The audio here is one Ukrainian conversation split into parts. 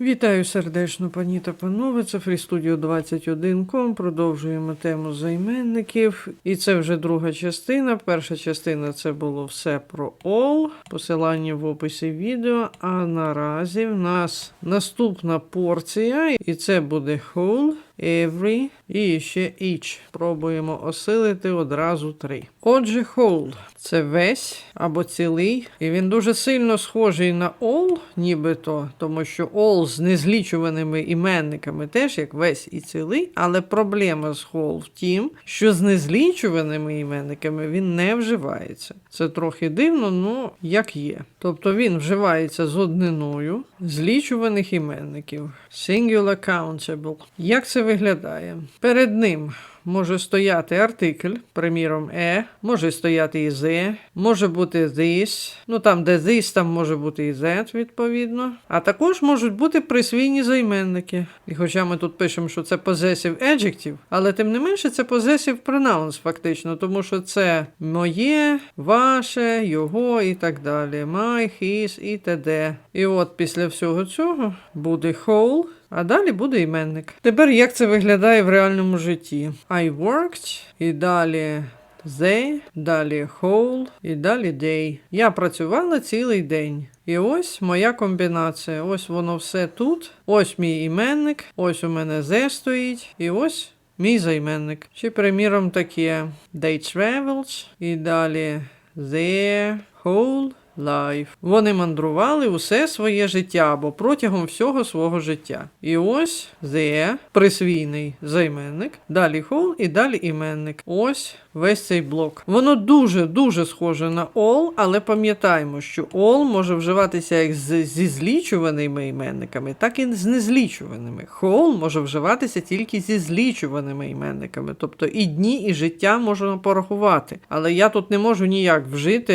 Вітаю сердечно, пані та панове. Це FreeStudio 21.com. Продовжуємо тему займенників. І це вже друга частина. Перша частина це було все про all. Посилання в описі відео. А наразі в нас наступна порція, і це буде whole, every і ще each. Пробуємо осилити одразу три. Отже, whole – це весь або цілий, і він дуже сильно схожий на all, нібито, тому що all з незлічуваними іменниками теж як весь і цілий, але проблема з whole в тім, що з незлічуваними іменниками він не вживається. Це трохи дивно, ну як є. Тобто він вживається з одниною злічуваних іменників. Singular countable. Як це виглядає? Перед ним може стояти артикль, приміром е, може стояти і the, може бути this, ну там, де this, там може бути і that, відповідно. А також можуть бути присвійні займенники. І хоча ми тут пишемо, що це possessive adjective, але тим не менше це possessive pronouns, фактично, тому що це моє, ваше, його і так далі. My, his і т.д. І от після всього цього буде whole, а далі буде іменник. Тепер як це виглядає в реальному житті? I worked, і далі they, далі whole, і далі day. Я працювала цілий день. І ось моя комбінація. Ось воно все тут. Ось мій іменник, ось у мене the стоїть, і ось мій займенник. Чи, приміром, таке they traveled, і далі their whole life. Вони мандрували усе своє життя або протягом всього свого життя. І ось the, присвійний займенник, далі whole і далі іменник. Ось весь цей блок. Воно дуже-дуже схоже на all, але пам'ятаємо, що all може вживатися як з, зі злічуваними іменниками, так і з незлічуваними. Whole може вживатися тільки зі злічуваними іменниками, тобто і дні, і життя можна порахувати. Але я тут не можу ніяк вжити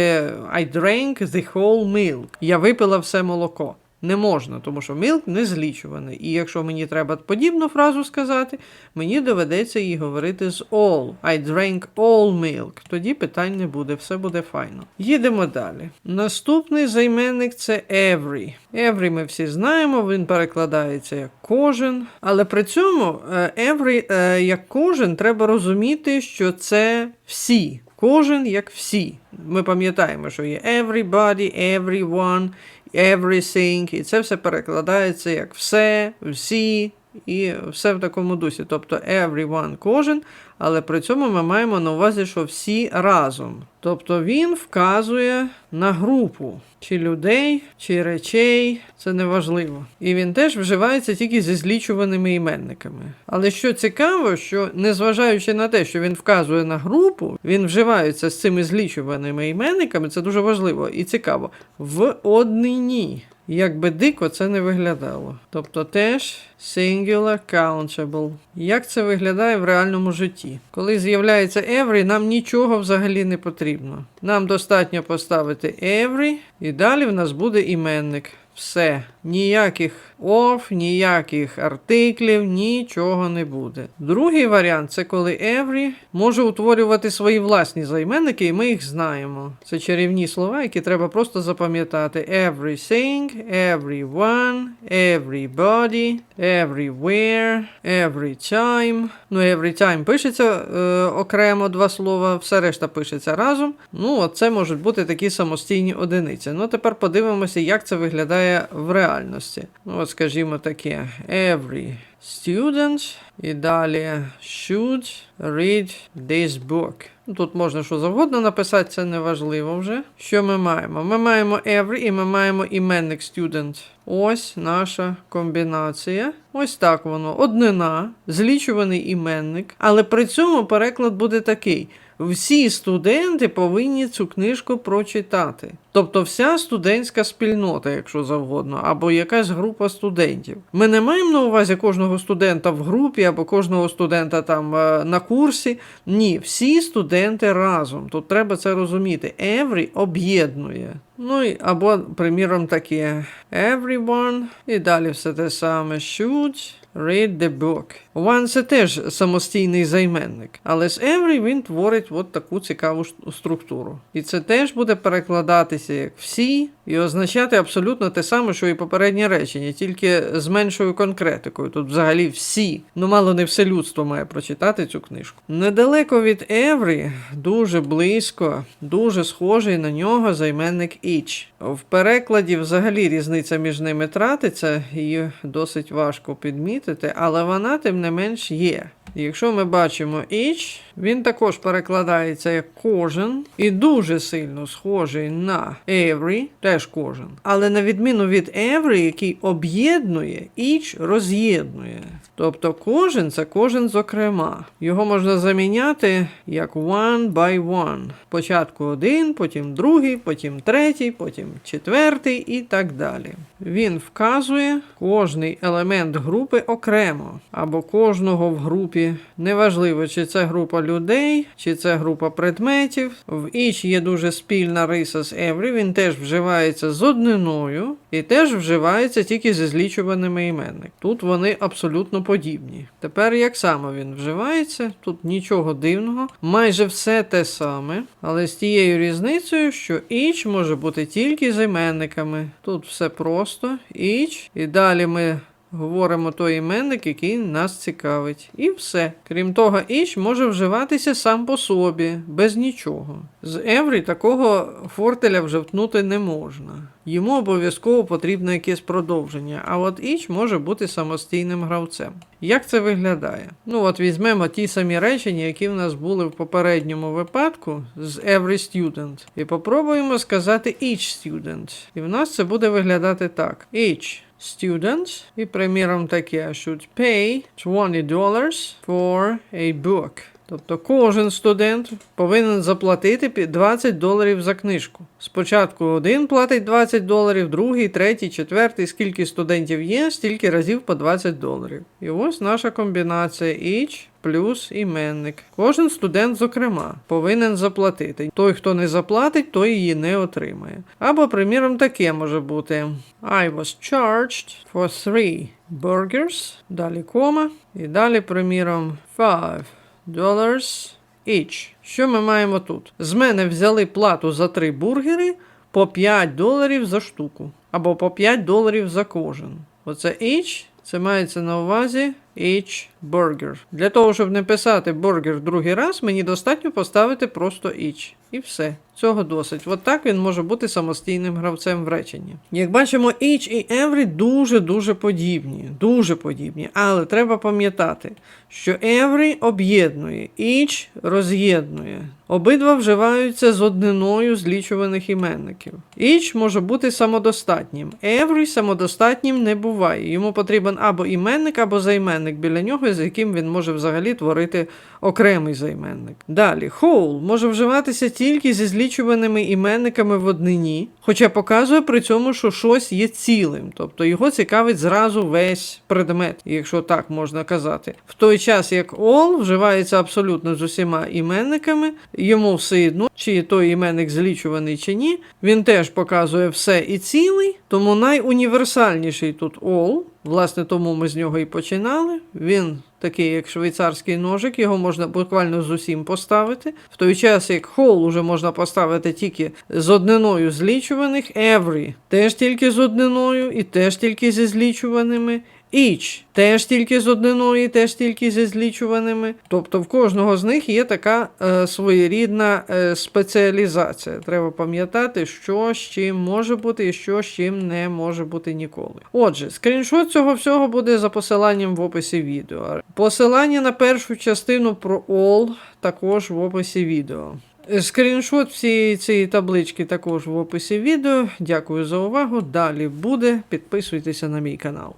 I drank the whole milk. Я випила все молоко. Не можна, тому що milk не злічуваний. І якщо мені треба подібну фразу сказати, мені доведеться її говорити з all. I drank all milk. Тоді питань не буде, все буде файно. Їдемо далі. Наступний займенник це every. Every ми всі знаємо, він перекладається як кожен. Але при цьому е, every е, як кожен треба розуміти, що це всі. Кожен як всі. Ми пам'ятаємо, що є everybody, everyone, everything, і це все перекладається як все, всі, і все в такому дусі. Тобто everyone кожен, але при цьому ми маємо на увазі, що всі разом. Тобто він вказує на групу чи людей, чи речей, це неважливо. І він теж вживається тільки зі злічуваними іменниками. Але що цікаво, що незважаючи на те, що він вказує на групу, він вживається з цими злічуваними іменниками, це дуже важливо і цікаво, в однині. Як би дико це не виглядало. Тобто теж singular countable. Як це виглядає в реальному житті? Коли з'являється every, нам нічого взагалі не потрібно. Нам достатньо поставити every, і далі в нас буде іменник. Все. Ніяких of, ніяких артиклів, нічого не буде. Другий варіант це коли every може утворювати свої власні займенники, і ми їх знаємо. Це чарівні слова, які треба просто запам'ятати. Everything, everyone, everybody, everywhere, every time. Ну, every time пишеться е, окремо два слова, все решта пишеться разом. Ну, це можуть бути такі самостійні одиниці. Ну, тепер подивимося, як це виглядає в реальності. Ну, от, скажімо таке, every student і далі should read this book. Ну, Тут можна що завгодно написати, це не важливо вже. Що ми маємо? Ми маємо every і ми маємо іменник student. Ось наша комбінація. Ось так воно. Однина, злічуваний іменник. Але при цьому переклад буде такий. Всі студенти повинні цю книжку прочитати. Тобто вся студентська спільнота, якщо завгодно, або якась група студентів. Ми не маємо на увазі кожного студента в групі або кожного студента там е, на курсі. Ні, всі студенти разом. Тут треба це розуміти. Every об'єднує. Ну або, приміром, таке everyone, і далі все те саме should read the book. One це теж самостійний займенник, але з every він творить от таку цікаву структуру. І це теж буде перекладатися як всі і означати абсолютно те саме, що і попереднє речення, тільки з меншою конкретикою. Тут взагалі всі. Ну, мало не все людство має прочитати цю книжку. Недалеко від every, дуже близько, дуже схожий на нього займенник each. В перекладі взагалі різниця між ними тратиться, її досить важко підмітити, але вона тим не менш є. Якщо ми бачимо each, він також перекладається як кожен і дуже сильно схожий на every, теж кожен. Але на відміну від every, який об'єднує, each роз'єднує. Тобто кожен це кожен зокрема. Його можна заміняти як one by one. Спочатку один, потім другий, потім третій, потім четвертий і так далі. Він вказує кожний елемент групи окремо або кожного в групі. Неважливо, чи це група людей, чи це група предметів. В each є дуже спільна риса з every, він теж вживається з одниною і теж вживається тільки зі злічуваними іменник. Тут вони абсолютно подібні. Тепер як саме він вживається, тут нічого дивного, майже все те саме, але з тією різницею, що each може бути тільки з іменниками. Тут все просто each, і далі ми Говоримо той іменник, який нас цікавить. І все. Крім того, іч може вживатися сам по собі, без нічого. З еврі такого фортеля вживтнути не можна. Йому обов'язково потрібно якесь продовження, а от іч може бути самостійним гравцем. Як це виглядає? Ну от візьмемо ті самі речення, які в нас були в попередньому випадку з every student, і попробуємо сказати each student. І в нас це буде виглядати так: each student, і приміром таке should pay $20 for a book. Тобто кожен студент повинен заплатити 20 доларів за книжку. Спочатку один платить 20 доларів, другий, третій, четвертий. Скільки студентів є, стільки разів по 20 доларів. І ось наша комбінація each плюс іменник. Кожен студент, зокрема, повинен заплатити. Той, хто не заплатить, той її не отримає. Або, приміром, таке може бути: I was charged for three burgers, далі кома, і далі, приміром, five dollars each. Що ми маємо тут? З мене взяли плату за три бургери по 5 доларів за штуку. Або по 5 доларів за кожен. Оце each, це мається на увазі each burger. Для того, щоб не писати бургер другий раз, мені достатньо поставити просто each. І все. Цього досить. От так він може бути самостійним гравцем в реченні. Як бачимо, each і every дуже-дуже подібні. Дуже подібні. Але треба пам'ятати, що every об'єднує, each роз'єднує. Обидва вживаються з одниною злічуваних іменників. Each може бути самодостатнім. Every самодостатнім не буває. Йому потрібен або іменник, або займенник біля нього, з яким він може взагалі творити окремий займенник. Далі, whole може вживатися тільки зі злічуваними іменниками в однині, хоча показує при цьому, що щось є цілим, тобто його цікавить зразу весь предмет, якщо так можна казати. В той час як all вживається абсолютно з усіма іменниками, йому все одно, чи той іменник злічуваний чи ні. Він теж показує все і цілий, тому найуніверсальніший тут all. Власне, тому ми з нього і починали. Він такий, як швейцарський ножик, його можна буквально з усім поставити. В той час, як хол уже можна поставити тільки з одниною злічуваних, every теж тільки з одниною і теж тільки зі злічуваними. Each теж тільки з одниною, теж тільки зі злічуваними. Тобто в кожного з них є така е, своєрідна е, спеціалізація. Треба пам'ятати, що з чим може бути і що з чим не може бути ніколи. Отже, скріншот цього всього буде за посиланням в описі відео. Посилання на першу частину про all також в описі відео. Скріншот всієї цієї таблички також в описі відео. Дякую за увагу. Далі буде. Підписуйтеся на мій канал.